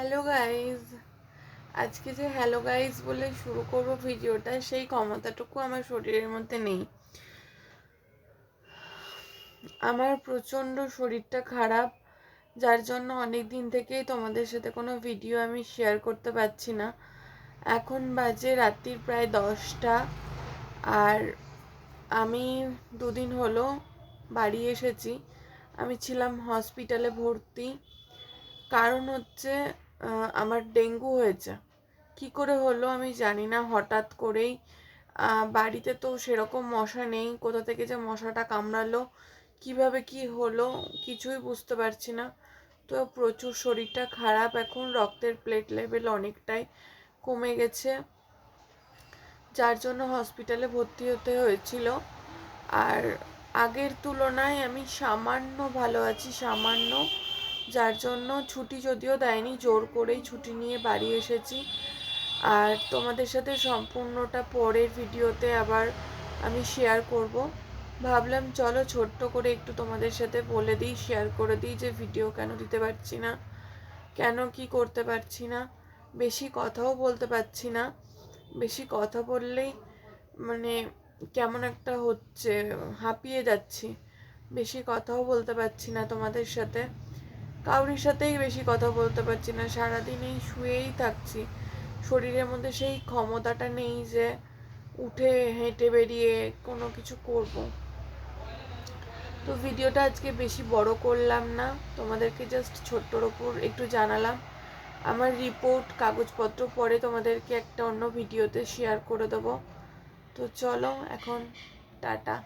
Hello guys আজকে যে hello guys বলে শুরু করব ভিডিওটা, সেই ক্ষমতাটুকু আমার শরীরের মধ্যে নেই। আমার প্রচণ্ড শরীরটা খারাপ, যার জন্য অনেক দিন থেকেই তোমাদের সাথে কোনো ভিডিও আমি শেয়ার করতে পারছি না। এখন বাজে রাত্রির প্রায় দশটা, আর আমি দুদিন হলো বাড়ি এসেছি। আমি ছিলাম হসপিটালে ভর্তি। কারণ হচ্ছে আমার ডেঙ্গু হয়েছে। কি করে হলো আমি জানি না। হঠাৎ করেই বাড়িতে তো সেরকম মশা নেই। কোথা থেকে যে মশাটা কামড়ালো, কীভাবে কি হলো কিছুই বুঝতে পারছি না। তো প্রচুর শরীরটা খারাপ। এখন রক্তের প্লেট লেভেল অনেকটাই কমে গেছে। যার জন্য হসপিটালে ভর্তি হতে হয়েছিল। আর আগের তুলনায় আমি সামান্য ভালো আছি, সামান্য যার জন্য ছুটি যদিও দেয়নি, জোর করেই ছুটি নিয়ে বাড়ি এসেছি। আর তোমাদের সাথে সম্পূর্ণটা পরের ভিডিওতে আবার আমি শেয়ার করব। ভাবলাম, চলো ছোট্ট করে একটু তোমাদের সাথে বলে দিই শেয়ার করে দিই যে ভিডিও কেন দিতে পারছি না, কেন কি করতে পারছি না, বেশি কথাও বলতে পারছি না, বেশি কথা বললেই মানে কেমন একটা হচ্ছে, হাঁপিয়ে যাচ্ছি, বেশি কথাও বলতে পারছি না তোমাদের সাথে। কাউরির সাথেই বেশি কথা বলতে পারছি না। সারাদিন এই শুয়েই থাকছি। শরীরের মধ্যে সেই ক্ষমতাটা নেই যে উঠে হেঁটে বেরিয়ে কোনো কিছু করব। তো ভিডিওটা আজকে বেশি বড় করলাম না। তোমাদেরকে জাস্ট ছোট্টর ওপর একটু জানালাম। আমার রিপোর্ট কাগজপত্র পরে তোমাদেরকে একটা অন্য ভিডিওতে শেয়ার করে দেবো। তো চলো এখন টাটা।